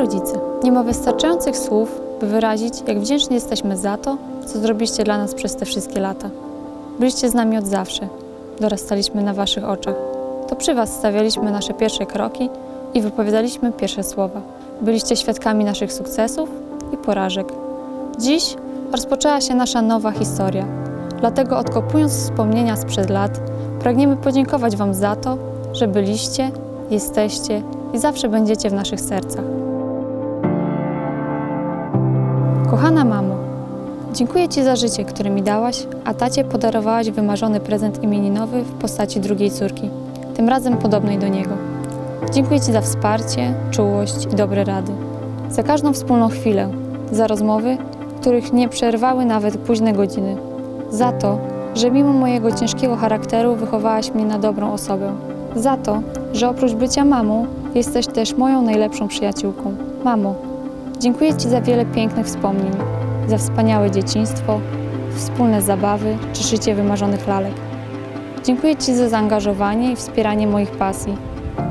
Rodzice, nie ma wystarczających słów, by wyrazić, jak wdzięczni jesteśmy za to, co zrobiliście dla nas przez te wszystkie lata. Byliście z nami od zawsze, dorastaliśmy na Waszych oczach. To przy Was stawialiśmy nasze pierwsze kroki i wypowiadaliśmy pierwsze słowa. Byliście świadkami naszych sukcesów i porażek. Dziś rozpoczęła się nasza nowa historia. Dlatego odkopując wspomnienia sprzed lat, pragniemy podziękować Wam za to, że byliście, jesteście i zawsze będziecie w naszych sercach. Dziękuję Ci za życie, które mi dałaś, a tacie podarowałaś wymarzony prezent imieninowy w postaci drugiej córki, tym razem podobnej do niego. Dziękuję Ci za wsparcie, czułość i dobre rady, za każdą wspólną chwilę, za rozmowy, których nie przerwały nawet późne godziny, za to, że mimo mojego ciężkiego charakteru wychowałaś mnie na dobrą osobę, za to, że oprócz bycia mamą, jesteś też moją najlepszą przyjaciółką. Mamo, dziękuję Ci za wiele pięknych wspomnień, za wspaniałe dzieciństwo, wspólne zabawy czy szycie wymarzonych lalek. Dziękuję Ci za zaangażowanie i wspieranie moich pasji.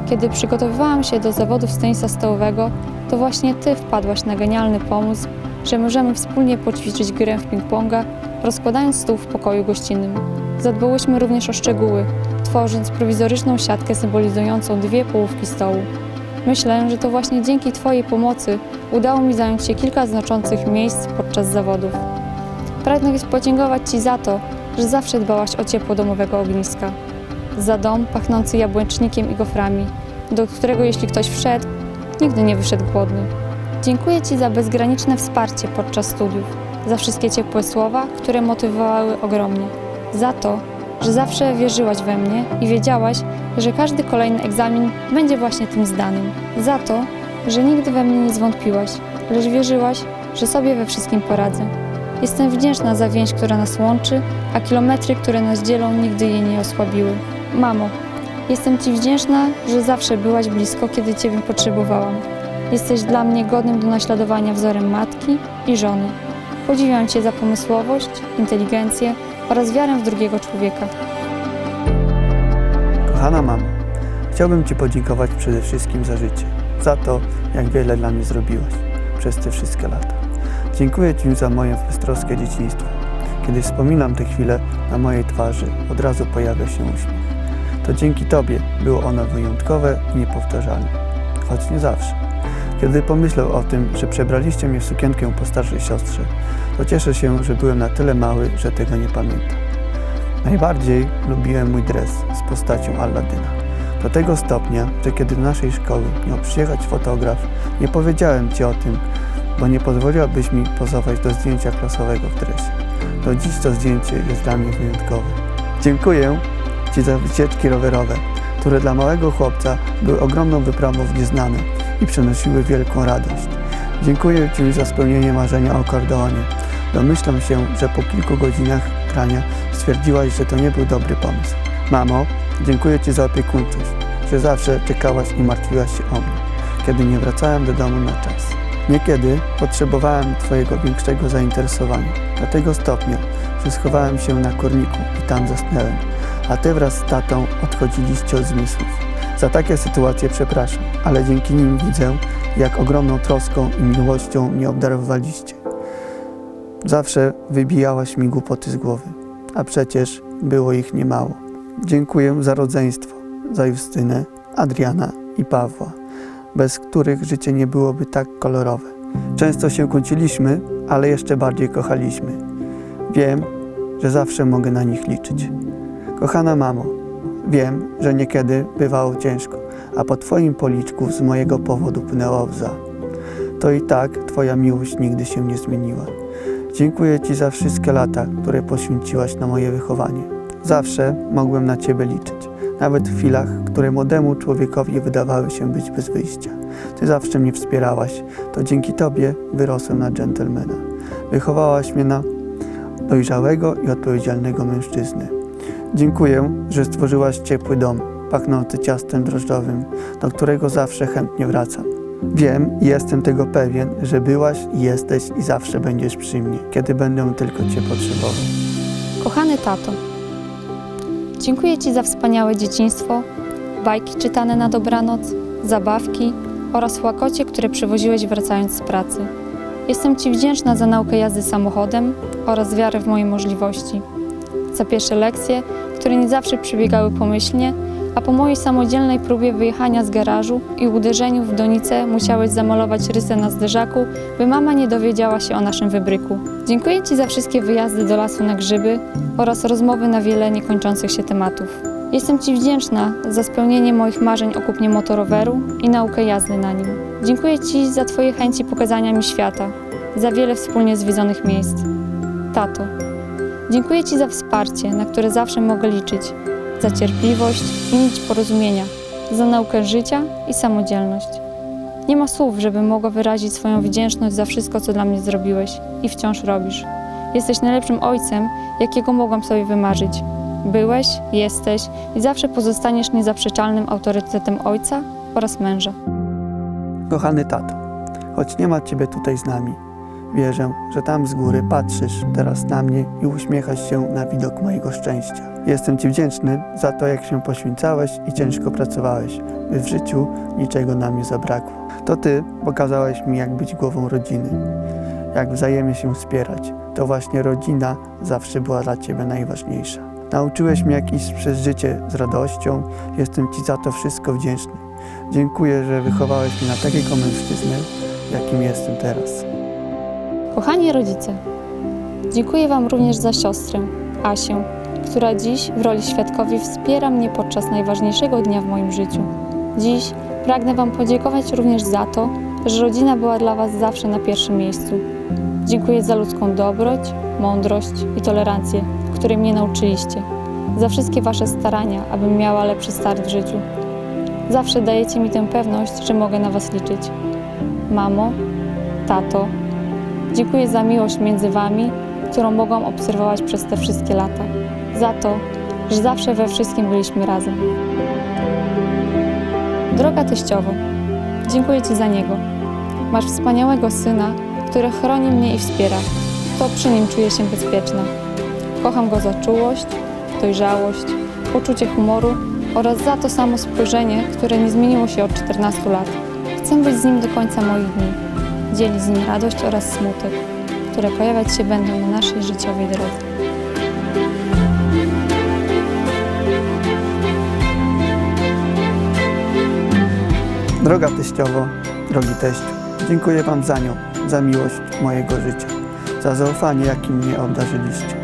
Kiedy przygotowywałam się do zawodów z stołowego, to właśnie Ty wpadłaś na genialny pomysł, że możemy wspólnie poćwiczyć grę w ping-ponga, rozkładając stół w pokoju gościnnym. Zadbałyśmy również o szczegóły, tworząc prowizoryczną siatkę symbolizującą dwie połówki stołu. Myślę, że to właśnie dzięki Twojej pomocy udało mi zająć się kilka znaczących miejsc podczas zawodów. Pragnę podziękować Ci za to, że zawsze dbałaś o ciepło domowego ogniska. Za dom pachnący jabłecznikiem i goframi, do którego jeśli ktoś wszedł, nigdy nie wyszedł głodny. Dziękuję Ci za bezgraniczne wsparcie podczas studiów, za wszystkie ciepłe słowa, które motywowały ogromnie, za to, że zawsze wierzyłaś we mnie i wiedziałaś, że każdy kolejny egzamin będzie właśnie tym zdanym, za to, że nigdy we mnie nie zwątpiłaś, lecz wierzyłaś, że sobie we wszystkim poradzę. Jestem wdzięczna za więź, która nas łączy, a kilometry, które nas dzielą, nigdy jej nie osłabiły. Mamo, jestem Ci wdzięczna, że zawsze byłaś blisko, kiedy Ciebie potrzebowałam. Jesteś dla mnie godnym do naśladowania wzorem matki i żony. Podziwiam Cię za pomysłowość, inteligencję oraz wiarę w drugiego człowieka. Kochana mamo, chciałbym Ci podziękować przede wszystkim za życie, za to, jak wiele dla mnie zrobiłaś przez te wszystkie lata. Dziękuję Ci za moje beztroskie dzieciństwo. Kiedy wspominam te chwile, na mojej twarzy od razu pojawia się uśmiech. To dzięki Tobie było ono wyjątkowe i niepowtarzalne, choć nie zawsze. Kiedy pomyślę o tym, że przebraliście mnie w sukienkę po starszej siostrze, to cieszę się, że byłem na tyle mały, że tego nie pamiętam. Najbardziej lubiłem mój dres z postacią Alladyna. Do tego stopnia, że kiedy do naszej szkoły miał przyjechać fotograf, nie powiedziałem Ci o tym, bo nie pozwoliłabyś mi pozować do zdjęcia klasowego w dresie. Do dziś to zdjęcie jest dla mnie wyjątkowe. Dziękuję Ci za wycieczki rowerowe, które dla małego chłopca były ogromną wyprawą w nieznane i przynosiły wielką radość. Dziękuję Ci za spełnienie marzenia o akordeonie. Domyślam się, że po kilku godzinach grania stwierdziłaś, że to nie był dobry pomysł. Mamo, dziękuję Ci za opiekuńczość, że zawsze czekałaś i martwiłaś się o mnie, kiedy nie wracałem do domu na czas. Niekiedy potrzebowałem Twojego większego zainteresowania, do tego stopnia, że schowałem się na korniku i tam zasnęłem, a Ty wraz z tatą odchodziliście od zmysłów. Za takie sytuacje przepraszam, ale dzięki nim widzę, jak ogromną troską i miłością mnie obdarowaliście. Zawsze wybijałaś mi głupoty z głowy, a przecież było ich niemało. Dziękuję za rodzeństwo, za Justynę, Adriana i Pawła, bez których życie nie byłoby tak kolorowe. Często się kłóciliśmy, ale jeszcze bardziej kochaliśmy. Wiem, że zawsze mogę na nich liczyć. Kochana mamo, wiem, że niekiedy bywało ciężko, a po Twoim policzku z mojego powodu płynęła łza. To i tak Twoja miłość nigdy się nie zmieniła. Dziękuję Ci za wszystkie lata, które poświęciłaś na moje wychowanie. Zawsze mogłem na Ciebie liczyć, nawet w chwilach, które młodemu człowiekowi wydawały się być bez wyjścia. Ty zawsze mnie wspierałaś, to dzięki Tobie wyrosłem na dżentelmena. Wychowałaś mnie na dojrzałego i odpowiedzialnego mężczyznę. Dziękuję, że stworzyłaś ciepły dom, pachnący ciastem drożdżowym, do którego zawsze chętnie wracam. Wiem i jestem tego pewien, że byłaś jesteś i zawsze będziesz przy mnie, kiedy będę tylko Cię potrzebował. Kochany tato, dziękuję Ci za wspaniałe dzieciństwo, bajki czytane na dobranoc, zabawki, oraz łakocie, które przywoziłeś wracając z pracy. Jestem Ci wdzięczna za naukę jazdy samochodem oraz wiarę w moje możliwości. Za pierwsze lekcje, które nie zawsze przebiegały pomyślnie, a po mojej samodzielnej próbie wyjechania z garażu i uderzeniu w donicę musiałeś zamalować rysę na zderzaku, by mama nie dowiedziała się o naszym wybryku. Dziękuję Ci za wszystkie wyjazdy do lasu na grzyby oraz rozmowy na wiele niekończących się tematów. Jestem Ci wdzięczna za spełnienie moich marzeń o kupnie motoroweru i naukę jazdy na nim. Dziękuję Ci za Twoje chęci pokazania mi świata, za wiele wspólnie zwiedzonych miejsc. Tato, dziękuję Ci za wsparcie, na które zawsze mogę liczyć, za cierpliwość i nić porozumienia, za naukę życia i samodzielność. Nie ma słów, żebym mogła wyrazić swoją wdzięczność za wszystko, co dla mnie zrobiłeś i wciąż robisz. Jesteś najlepszym ojcem, jakiego mogłam sobie wymarzyć. Byłeś, jesteś i zawsze pozostaniesz niezaprzeczalnym autorytetem ojca oraz męża. Kochany tato, choć nie ma Ciebie tutaj z nami, wierzę, że tam z góry patrzysz teraz na mnie i uśmiechasz się na widok mojego szczęścia. Jestem Ci wdzięczny za to, jak się poświęcałeś i ciężko pracowałeś, by w życiu niczego nam nie zabrakło. To Ty pokazałeś mi, jak być głową rodziny, jak wzajemnie się wspierać. To właśnie rodzina zawsze była dla Ciebie najważniejsza. Nauczyłeś mnie, jak iść przez życie z radością. Jestem Ci za to wszystko wdzięczny. Dziękuję, że wychowałeś mnie na takiego mężczyznę, jakim jestem teraz. Kochani rodzice, dziękuję Wam również za siostrę, Asię, która dziś w roli świadkowi wspiera mnie podczas najważniejszego dnia w moim życiu. Dziś pragnę Wam podziękować również za to, że rodzina była dla Was zawsze na pierwszym miejscu. Dziękuję za ludzką dobroć, mądrość i tolerancję, której mnie nauczyliście, za wszystkie Wasze starania, abym miała lepszy start w życiu. Zawsze dajecie mi tę pewność, że mogę na Was liczyć. Mamo, tato, Dziękuję za miłość między Wami, którą mogłam obserwować przez te wszystkie lata. Za to, że zawsze we wszystkim byliśmy razem. Droga teściowo, dziękuję Ci za niego. Masz wspaniałego syna, który chroni mnie i wspiera. To przy nim czuję się bezpieczna. Kocham go za czułość, dojrzałość, poczucie humoru oraz za to samo spojrzenie, które nie zmieniło się od 14 lat. Chcę być z nim do końca moich dni dzieli z nim radość oraz smutek, które pojawiać się będą na naszej życiowej drodze. Droga teściowo, drogi teściu, dziękuję Wam za nią, za miłość mojego życia, za zaufanie, jakim mnie obdarzyliście,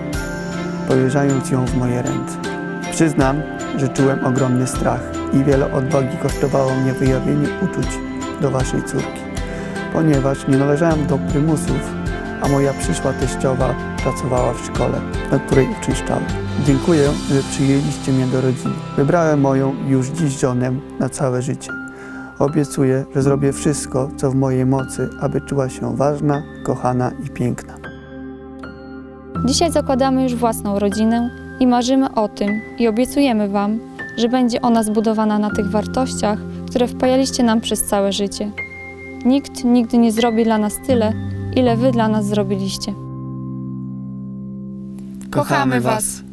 powierzając ją w moje ręce. Przyznam, że czułem ogromny strach i wiele odwagi kosztowało mnie wyjawienie uczuć do Waszej córki, ponieważ nie należałem do prymusów, a moja przyszła teściowa pracowała w szkole, na której uczyszczałem. Dziękuję, że przyjęliście mnie do rodziny. Wybrałem moją już dziś żonę na całe życie. Obiecuję, że zrobię wszystko, co w mojej mocy, aby czuła się ważna, kochana i piękna. Dzisiaj zakładamy już własną rodzinę i marzymy o tym i obiecujemy Wam, że będzie ona zbudowana na tych wartościach, które wpajaliście nam przez całe życie. Nikt nigdy nie zrobi dla nas tyle, ile Wy dla nas zrobiliście. Kochamy Was.